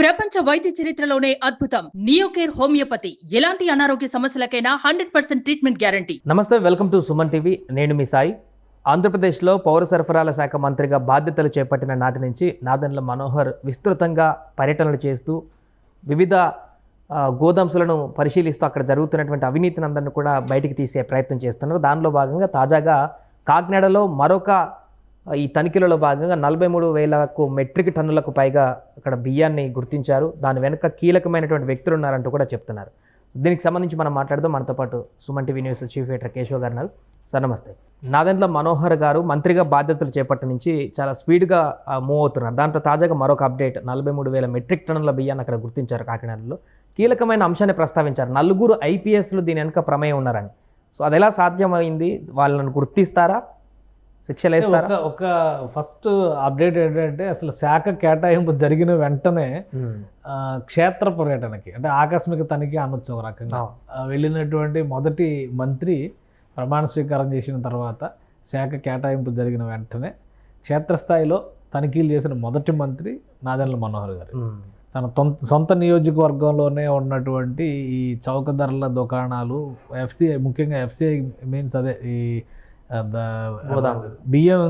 ప్రపంచ వైద్య చరిత్రలోనే అద్భుతం. Neocare homeopathy. ఎలాంటి అనారోగ్య సమస్యలకైనా హండ్రెడ్ పర్సెంట్ ట్రీట్మెంట్ గ్యారంటీ. నమస్తే వెల్కమ్ టు సుమన్ టీవీ. నేను మీ సాయి. ఆంధ్రప్రదేశ్లో పౌర సరఫరాల శాఖ మంత్రిగా బాధ్యతలు చేపట్టిన నాటి నుంచి నాదన్ల మనోహర్ విస్తృతంగా పర్యటనలు చేస్తూ వివిధ గోదాంసులను పరిశీలిస్తూ అక్కడ జరుగుతున్నటువంటి అవినీతిని అందరిని కూడా బయటికి తీసే ప్రయత్నం చేస్తున్నారు. దానిలో భాగంగా తాజాగా కాకినాడలో మరొక ఈ తనిఖీలలో భాగంగా నలభై మూడు వేలకు మెట్రిక్ టన్నులకు పైగా అక్కడ బియ్యాన్ని గుర్తించారు. దాని వెనుక కీలకమైనటువంటి వ్యక్తులు ఉన్నారంటూ కూడా చెప్తున్నారు. దీనికి సంబంధించి మనం మాట్లాడదాం. మనతో పాటు Suman TV news chief editor Keshav గారు ఉన్నారు. సార్ నమస్తే. నాదెండ్ల మనోహర్ గారు మంత్రిగా బాధ్యతలు చేపట్టి నుంచి చాలా స్పీడ్గా మూవ్ అవుతున్నారు. దాంట్లో తాజాగా మరొక అప్డేట్ నలభై మూడు వేల మెట్రిక్ టన్నుల బియ్యాన్ని అక్కడ గుర్తించారు కాకినాడలో. కీలకమైన అంశాన్ని ప్రస్తావించారు. నలుగురు ఐపీఎస్లు దీని వెనుక ప్రమేయం ఉన్నారని. సో అది ఎలా సాధ్యమైంది? వాళ్ళను గుర్తిస్తారా? శిక్షలు వేస్తారా ఒక ఫస్ట్ అప్డేట్ ఏంటంటే అసలు శాఖ కేటాయింపు జరిగిన వెంటనే క్షేత్ర పర్యటనకి అంటే ఆకస్మిక తనిఖీ అనొచ్చు ఒక రకంగా వెళ్ళినటువంటి మొదటి మంత్రి ప్రమాణ స్వీకారం చేసిన తర్వాత శాఖ కేటాయింపు జరిగిన వెంటనే క్షేత్రస్థాయిలో తనిఖీలు చేసిన మొదటి మంత్రి నాదెండ్ల మనోహర్ గారు. తన సొంత నియోజకవర్గంలోనే ఉన్నటువంటి ఈ చౌక ధరల దుకాణాలు ఎఫ్సిఐ ముఖ్యంగా ఎఫ్సిఐ మీన్స్ అదే ఈ. బియ్యం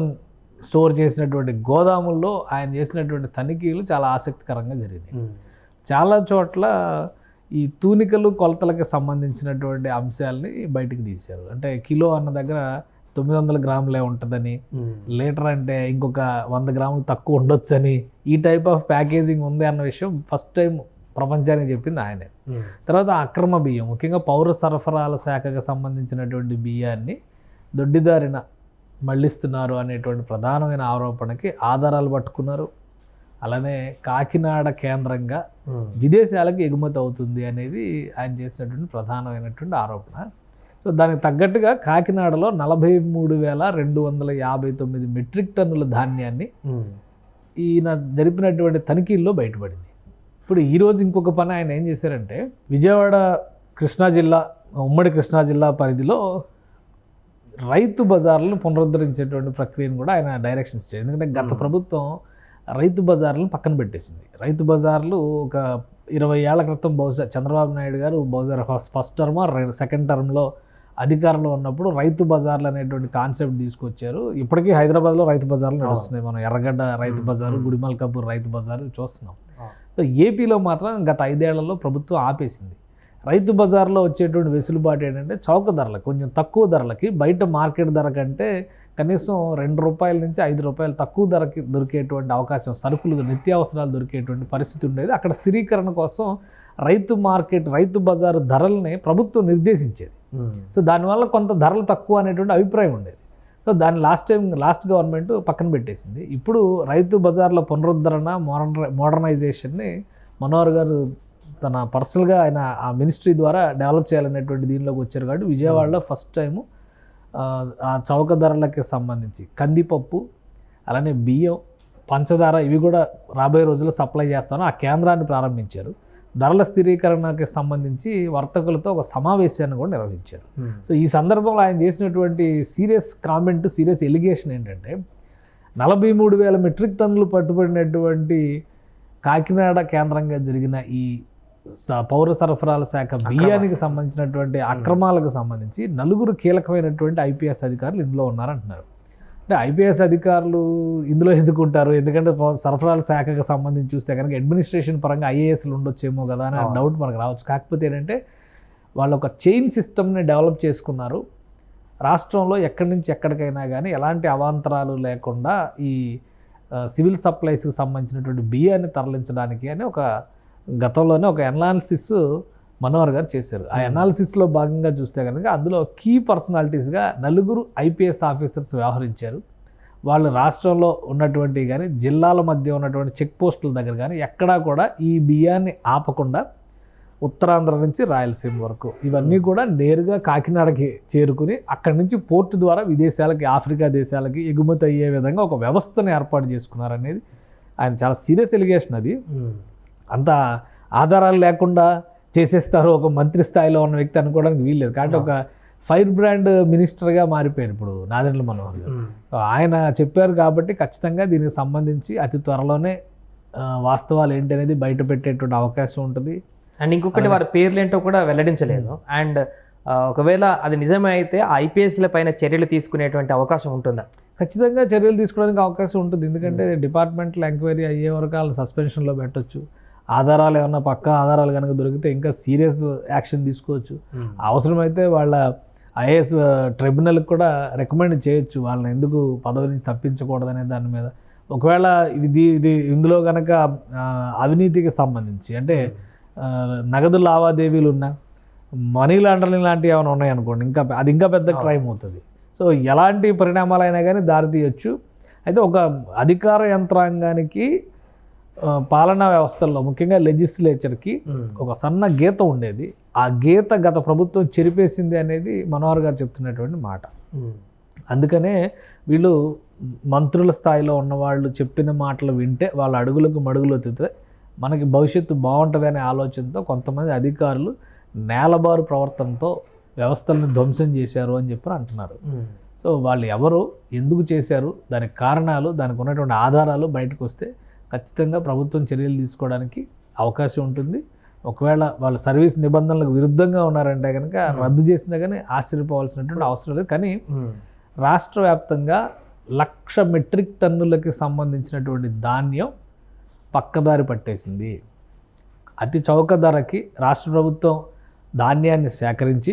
స్టోర్ చేసినటువంటి గోదాముల్లో ఆయన చేసినటువంటి తనిఖీలు చాలా ఆసక్తికరంగా జరిగినాయి. చాలా చోట్ల ఈ తూనికలు కొలతలకు సంబంధించినటువంటి అంశాలని బయటికి తీశారు అంటే కిలో అన్న దగ్గర తొమ్మిది వందల గ్రాములే ఉంటుందని. లీటర్ అంటే ఇంకొక వంద గ్రాములు తక్కువ ఉండొచ్చని ఈ టైప్ ఆఫ్ ప్యాకేజింగ్ ఉంది అన్న విషయం ఫస్ట్ టైం ప్రపంచానికి చెప్పింది ఆయనే. తర్వాత అక్రమ బియ్యం ముఖ్యంగా పౌర సరఫరాల శాఖకు సంబంధించినటువంటి బియ్యాన్ని దొడ్డిదారిన మళ్ళిస్తున్నారు అనేటువంటి ప్రధానమైన ఆరోపణకి ఆధారాలు పట్టుకున్నారు అలానే కాకినాడ కేంద్రంగా. విదేశాలకు ఎగుమతి అవుతుంది అనేది ఆయన చేసినటువంటి ప్రధానమైనటువంటి ఆరోపణ సో దానికి తగ్గట్టుగా కాకినాడలో నలభై మూడు వేల రెండు వందల యాభై తొమ్మిది మెట్రిక్ టన్నుల ధాన్యాన్ని. ఈయన జరిపినటువంటి తనిఖీల్లో బయటపడింది ఇప్పుడు ఈరోజు ఇంకొక పని ఆయన ఏం చేశారంటే విజయవాడ కృష్ణా జిల్లా ఉమ్మడి కృష్ణా జిల్లా పరిధిలో రైతు బజార్లను పునరుద్ధరించేటువంటి ప్రక్రియను కూడా ఆయన డైరెక్షన్స్ చేయాలి ఎందుకంటే గత. ప్రభుత్వం రైతు బజార్లను పక్కన పెట్టేసింది. రైతు బజార్లు ఒక ఇరవై ఏళ్ళ క్రితం బహుశా చంద్రబాబు నాయుడు గారు బహుశా ఫస్ట్ ఫస్ట్ టర్మ్ సెకండ్ టర్మ్లో అధికారంలో ఉన్నప్పుడు రైతు బజార్లు అనేటువంటి కాన్సెప్ట్ తీసుకొచ్చారు. ఇప్పటికీ హైదరాబాద్లో రైతు బజార్లు నడుస్తున్నాయి. మనం ఎర్రగడ్డ రైతు. బజారు. గుడిమల్ కపూర్ రైతు బజారు చూస్తున్నాం. ఏపీలో మాత్రం గత ఐదేళ్ళలో ప్రభుత్వం ఆపేసింది. రైతు బజార్లో వచ్చేటువంటి వెసులుబాటు ఏంటంటే చౌక ధరలకు కొంచెం తక్కువ ధరలకి బయట మార్కెట్ ధర కంటే కనీసం రెండు రూపాయల నుంచి ఐదు రూపాయలు తక్కువ ధరకి దొరికేటువంటి అవకాశం సరుకులు నిత్యావసరాలు దొరికేటువంటి పరిస్థితి ఉండేది. అక్కడ స్థిరీకరణ కోసం రైతు మార్కెట్ రైతు బజారు ధరల్ని ప్రభుత్వం నిర్దేశించేది. సో దానివల్ల కొంత ధరలు తక్కువ అనేటువంటి అభిప్రాయం ఉండేది. సో దాన్ని లాస్ట్ టైం లాస్ట్ గవర్నమెంట్ పక్కన పెట్టేసింది. ఇప్పుడు రైతు బజార్ల పునరుద్ధరణ మోడర్న మోడర్నైజేషన్ని మనోహర్ గారు తన పర్సనల్గా ఆయన ఆ మినిస్ట్రీ ద్వారా డెవలప్ చేయాలనేటువంటి దీనిలోకి వచ్చారు కాబట్టి విజయవాడలో ఫస్ట్ టైము ఆ చౌక ధరలకి సంబంధించి కందిపప్పు అలానే బియ్యం పంచదార ఇవి కూడా రాబోయే రోజుల్లో సప్లై చేస్తాను. ఆ కేంద్రాన్ని ప్రారంభించారు. ధరల స్థిరీకరణకి సంబంధించి వర్తకులతో ఒక సమావేశాన్ని కూడా నిర్వహించారు. ఉమ్. సో ఈ సందర్భంలో ఆయన చేసినటువంటి సీరియస్ కామెంట్ సీరియస్ ఎలిగేషన్ ఏంటంటే నలభై మూడు వేల మెట్రిక్ టన్నులు పట్టుబడినటువంటి కాకినాడ కేంద్రంగా జరిగిన ఈ పౌర సరఫరాల శాఖ బియ్యానికి సంబంధించినటువంటి అక్రమాలకు సంబంధించి నలుగురు కీలకమైనటువంటి ఐపీఎస్ అధికారులు ఇందులో ఉన్నారంటున్నారు. అంటే ఐపీఎస్ అధికారులు ఇందులో ఎందుకుంటారు ఎందుకంటే సరఫరాల శాఖకు సంబంధించి చూస్తే కనుక అడ్మినిస్ట్రేషన్ పరంగా ఐఏఎస్లు ఉండొచ్చేమో కదా అని. డౌట్ మనకు రావచ్చు. కాకపోతే ఏంటంటే వాళ్ళు ఒక చైన్ సిస్టమ్ని డెవలప్ చేసుకున్నారు. రాష్ట్రంలో ఎక్కడి నుంచి ఎక్కడికైనా కానీ ఎలాంటి అవాంతరాలు లేకుండా ఈ సివిల్ సప్లైస్కి సంబంధించినటువంటి బియ్యాన్ని తరలించడానికి అని ఒక గతంలోనే ఒక ఎనాలిసిస్ మనోహర్ గారు చేశారు ఆ. ఎనాలిసిస్లో భాగంగా చూస్తే కనుక అందులో కీ పర్సనాలిటీస్గా నలుగురు ఐపీఎస్ ఆఫీసర్స్ వ్యవహరించారు వాళ్ళు రాష్ట్రంలో ఉన్నటువంటి కానీ జిల్లాల మధ్య ఉన్నటువంటి చెక్ పోస్టుల దగ్గర కానీ ఎక్కడా కూడా ఈ బియ్యాన్ని ఆపకుండా ఉత్తరాంధ్ర నుంచి రాయలసీమ వరకు ఇవన్నీ కూడా నేరుగా కాకినాడకి చేరుకుని అక్కడి నుంచి పోర్టు ద్వారా విదేశాలకి ఆఫ్రికా దేశాలకి ఎగుమతి అయ్యే విధంగా ఒక వ్యవస్థను ఏర్పాటు చేసుకున్నారనేది ఆయన చాలా సీరియస్ ఎలిగేషన్ అది. అంత ఆధారాలు లేకుండా చేసేస్తారు ఒక మంత్రి స్థాయిలో ఉన్న వ్యక్తి అనుకోవడానికి వీల్లేదు. కాబట్టి ఒక ఫైర్ బ్రాండ్ మినిస్టర్గా మారిపోయారు ఇప్పుడు నాదెండ్ల మనోహర్ గారు. ఆయన చెప్పారు కాబట్టి ఖచ్చితంగా దీనికి సంబంధించి అతి త్వరలోనే వాస్తవాలు ఏంటి అనేది బయట పెట్టేటువంటి అవకాశం ఉంటుంది. అండ్ ఇంకొకటి వారి పేర్లు ఏంటో కూడా వెల్లడించలేదు. అండ్ ఒకవేళ అది నిజమే అయితే ఐపీఎస్ల పైన చర్యలు తీసుకునేటువంటి అవకాశం ఉంటుందా? ఖచ్చితంగా చర్యలు తీసుకోవడానికి అవకాశం ఉంటుంది. ఎందుకంటే డిపార్ట్మెంట్లో ఎంక్వైరీ అయ్యే వరకు వాళ్ళు సస్పెన్షన్లో పెట్టొచ్చు. ఆధారాలు ఏమన్నా పక్కా ఆధారాలు కనుక దొరికితే ఇంకా సీరియస్ యాక్షన్ తీసుకోవచ్చు. అవసరమైతే వాళ్ళ ఐఏఎస్ ట్రిబ్యునల్కి కూడా రికమెండ్ చేయొచ్చు. వాళ్ళని ఎందుకు పదవి నుంచి తప్పించకూడదనే దాని మీద. ఒకవేళ ఇది ఇది ఇందులో కనుక అవినీతికి సంబంధించి అంటే నగదు లావాదేవీలు ఉన్నా మనీ లాండరింగ్ లాంటివి ఏమైనా ఉన్నాయనుకోండి ఇంకా అది ఇంకా పెద్ద క్రైమ్ అవుతుంది. సో ఎలాంటి పరిణామాలైనా కానీ దారి తీయొచ్చు. అయితే ఒక అధికార యంత్రాంగానికి పాలనా వ్యవస్థల్లో ముఖ్యంగా లెజిస్లేచర్కి ఒక సన్న గీత ఉండేది. ఆ గీత గత ప్రభుత్వం చెరిపేసింది అనేది మనోహర్ గారు చెప్తున్నటువంటి మాట. అందుకనే వీళ్ళు మంత్రుల స్థాయిలో ఉన్నవాళ్ళు చెప్పిన మాటలు వింటే వాళ్ళ అడుగులకు మడుగులు ఎత్తితే మనకి భవిష్యత్తు బాగుంటుంది అనే ఆలోచనతో కొంతమంది అధికారులు నేలబారు ప్రవర్తనతో వ్యవస్థలను ధ్వంసం చేశారు అని చెప్పి అంటున్నారు. సో వాళ్ళు ఎవరు ఎందుకు చేశారు దానికి కారణాలు దానికి ఉన్నటువంటి ఆధారాలు బయటకు వస్తే ఖచ్చితంగా ప్రభుత్వం చర్యలు తీసుకోవడానికి అవకాశం ఉంటుంది. ఒకవేళ వాళ్ళ సర్వీస్ నిబంధనలకు విరుద్ధంగా ఉన్నారంటే కనుక రద్దు చేసినా కానీ ఆశ్చర్యపోవాల్సినటువంటి అవసరం లేదు. కానీ రాష్ట్ర వ్యాప్తంగా లక్ష మెట్రిక్ టన్నులకి సంబంధించినటువంటి ధాన్యం పక్కదారి పట్టేసింది. అతి చౌక ధరకి రాష్ట్ర ప్రభుత్వం ధాన్యాన్ని సేకరించి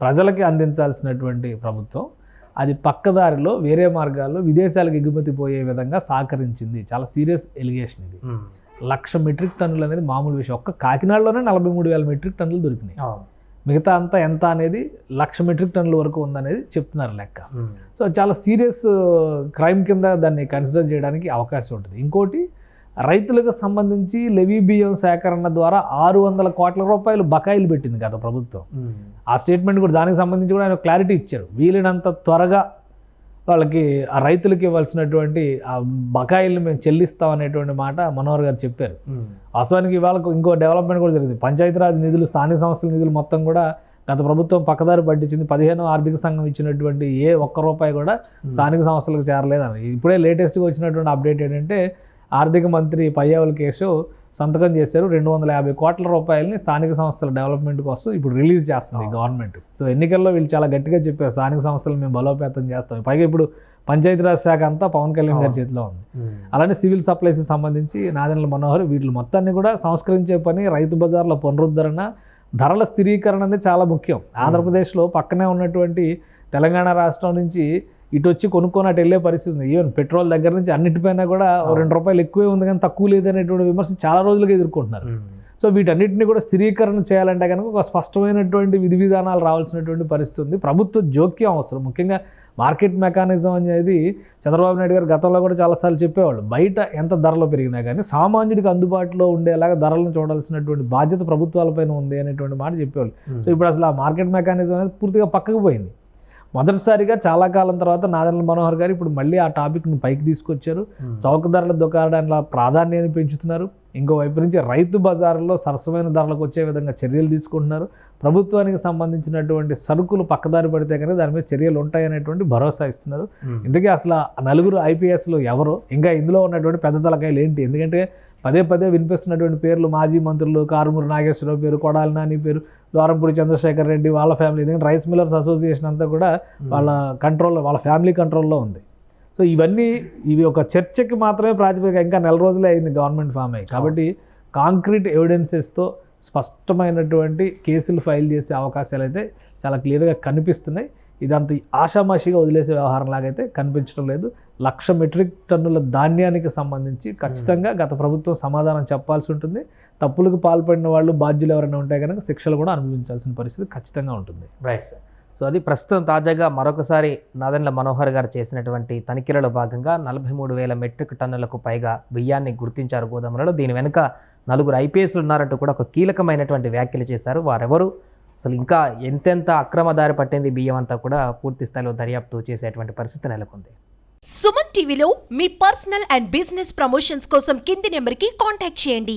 ప్రజలకి అందించాల్సినటువంటి ప్రభుత్వం అది పక్కదారిలో వేరే మార్గాల్లో విదేశాలకు ఎగుమతి పోయే విధంగా సహకరించింది. చాలా సీరియస్ ఎలిగేషన్ ఇది. లక్ష మెట్రిక్ టన్నులు అనేది మామూలు విషయం. ఒక్క కాకినాడలోనే నలభై మూడు వేల మెట్రిక్ టన్నులు దొరికినాయి. మిగతా అంతా ఎంత అనేది లక్ష మెట్రిక్ టన్నుల వరకు ఉందనేది చెప్తున్నారు లెక్క. సో చాలా సీరియస్ క్రైమ్ కింద దాన్ని కన్సిడర్ చేయడానికి అవకాశం ఉంటుంది. ఇంకోటి రైతులకు సంబంధించి లెవీ బియ్యం సేకరణ ద్వారా ఆరు వందల కోట్ల రూపాయలు బకాయిలు పెట్టింది గత ప్రభుత్వం. ఆ స్టేట్మెంట్ కూడా దానికి సంబంధించి కూడా ఆయన క్లారిటీ ఇచ్చారు. వీలైనంత త్వరగా వాళ్ళకి ఆ రైతులకు ఇవ్వాల్సినటువంటి ఆ బకాయిల్ని మేము చెల్లిస్తాం అనేటువంటి మాట మనోహర్ గారు చెప్పారు. వాస్తవానికి ఇవాళ ఇంకో డెవలప్మెంట్ కూడా జరిగింది. పంచాయతీరాజ్ నిధులు స్థానిక సంస్థల నిధులు మొత్తం కూడా గత ప్రభుత్వం పక్కదారి పట్టించింది. పదిహేను ఆర్థిక సంఘం ఇచ్చినటువంటి ఏ ఒక్క రూపాయి కూడా స్థానిక సంస్థలకు చేరలేదని ఇప్పుడే లేటెస్ట్గా వచ్చినటువంటి అప్డేట్ ఏంటంటే ఆర్థిక మంత్రి పయ్యావుల కేసు సంతకం చేశారు. రెండు వందల యాభై కోట్ల రూపాయలని స్థానిక సంస్థల డెవలప్మెంట్ కోసం ఇప్పుడు రిలీజ్ చేస్తుంది గవర్నమెంట్. సో ఎన్నికల్లో వీళ్ళు చాలా గట్టిగా చెప్పారు. స్థానిక సంస్థలు మేము బలోపేతం చేస్తాం. పైగా ఇప్పుడు పంచాయతీరాజ్ శాఖ అంతా పవన్ కళ్యాణ్ గారి చేతిలో ఉంది. అలానే సివిల్ సప్లైస్ సంబంధించి నాదెండ్ల మనోహర్ వీళ్ళు మొత్తాన్ని కూడా సంస్కరించే పని రైతు బజార్ల పునరుద్ధరణ ధరల స్థిరీకరణ అనేది చాలా ముఖ్యం. ఆంధ్రప్రదేశ్లో పక్కనే ఉన్నటువంటి తెలంగాణ రాష్ట్రం నుంచి ఇటు వచ్చి కొనుక్కొని అటు వెళ్ళే పరిస్థితి ఉంది. ఈవెన్ పెట్రోల్ దగ్గర నుంచి అన్నిటిపైన కూడా రెండు రూపాయలు ఎక్కువే ఉంది కానీ తక్కువ లేదనేటువంటి విమర్శ చాలా రోజులుగా ఎదుర్కొంటున్నారు. సో వీటన్నిటిని కూడా స్థిరీకరణ చేయాలంటే కనుక ఒక స్పష్టమైనటువంటి విధి విధానాలు రావాల్సినటువంటి పరిస్థితి ఉంది. ప్రభుత్వ జోక్యం అవసరం. ముఖ్యంగా మార్కెట్ మెకానిజం అనేది చంద్రబాబు నాయుడు గారు గతంలో కూడా చాలాసార్లు చెప్పేవాళ్ళు. బయట ఎంత ధరలు పెరిగినా కానీ సామాన్యుడికి అందుబాటులో ఉండేలాగా ధరలను చూడాల్సినటువంటి బాధ్యత ప్రభుత్వాలపైన ఉంది అనేటువంటి మాట చెప్పేవాళ్ళు. సో ఇప్పుడు అసలు ఆ మార్కెట్ మెకానిజం అనేది పూర్తిగా పక్కకు పోయింది. మొదటిసారిగా చాలా కాలం తర్వాత నాదెండ్ల మనోహర్ గారు ఇప్పుడు మళ్ళీ ఆ టాపిక్ని పైకి తీసుకొచ్చారు. చౌక ధరల దుకాణాల ప్రాధాన్యాన్ని పెంచుతున్నారు. ఇంకోవైపు నుంచి రైతు బజార్లో సరసమైన ధరలకు వచ్చే విధంగా చర్యలు తీసుకుంటున్నారు. ప్రభుత్వానికి సంబంధించినటువంటి సరుకులు పక్కదారి పడితే కనుక దాని మీద చర్యలు ఉంటాయనేటువంటి భరోసా ఇస్తున్నారు. ఇందుకే అసలు నలుగురు ఐపీఎస్లు ఎవరు? ఇంకా ఇందులో ఉన్నటువంటి పెద్ద తలకాయలు ఏంటి? ఎందుకంటే పదే పదే వినిపిస్తున్నటువంటి పేర్లు మాజీ మంత్రులు కారుమూరి నాగేశ్వరరావు పేరు కొడాలి నాని పేరు ద్వారంపూడి చంద్రశేఖర్ రెడ్డి వాళ్ళ ఫ్యామిలీ ఎందుకంటే రైస్ మిల్లర్స్ అసోసియేషన్ అంతా కూడా వాళ్ళ కంట్రోల్లో వాళ్ళ ఫ్యామిలీ కంట్రోల్లో ఉంది. సో ఇవన్నీ ఇవి ఒక చర్చకి మాత్రమే ప్రాతిపదిక ఇంకా నెల రోజులే అయింది గవర్నమెంట్ ఫామ్ అయ్యి. కాబట్టి కాంక్రీట్ ఎవిడెన్సెస్తో స్పష్టమైనటువంటి కేసులు ఫైల్ చేసే అవకాశాలు అయితే చాలా క్లియర్గా కనిపిస్తున్నాయి. ఇదంత ఆషామాషిగా వదిలేసే వ్యవహారం లాగైతే కనిపించడం లేదు. లక్ష మెట్రిక్ టన్నుల ధాన్యానికి సంబంధించి ఖచ్చితంగా గత ప్రభుత్వం సమాధానం చెప్పాల్సి ఉంటుంది. తప్పులకు పాల్పడిన వాళ్ళు బాధ్యులు ఎవరైనా ఉంటే కనుక శిక్షలు కూడా అనుభవించాల్సిన పరిస్థితి ఖచ్చితంగా ఉంటుంది. రైట్ సార్ సో అది ప్రస్తుతం తాజాగా మరొకసారి నాదెండ్ల మనోహర్ గారు చేసినటువంటి తనిఖీలలో భాగంగా నలభై మూడు వేల మెట్రిక్ టన్నులకు పైగా బియ్యాన్ని గుర్తించారు గోదాములలో. దీని వెనుక నలుగురు ఐపీఎస్లు ఉన్నారంటూ కూడా ఒక కీలకమైనటువంటి వ్యాఖ్యలు చేశారు. వారెవరు? అసలు ఇంకా ఎంతెంత అక్రమ దారి పట్టింది బియ్యం అంతా కూడా పూర్తి స్థాయిలో దర్యాప్తు చేసేటువంటి పరిస్థితి నెలకొంది. సుమన్ టీవీలో మీ పర్సనల్ అండ్ బిజినెస్ ప్రమోషన్స్ కోసం కింది నెంబర్కి కాంటాక్ట్ చేయండి.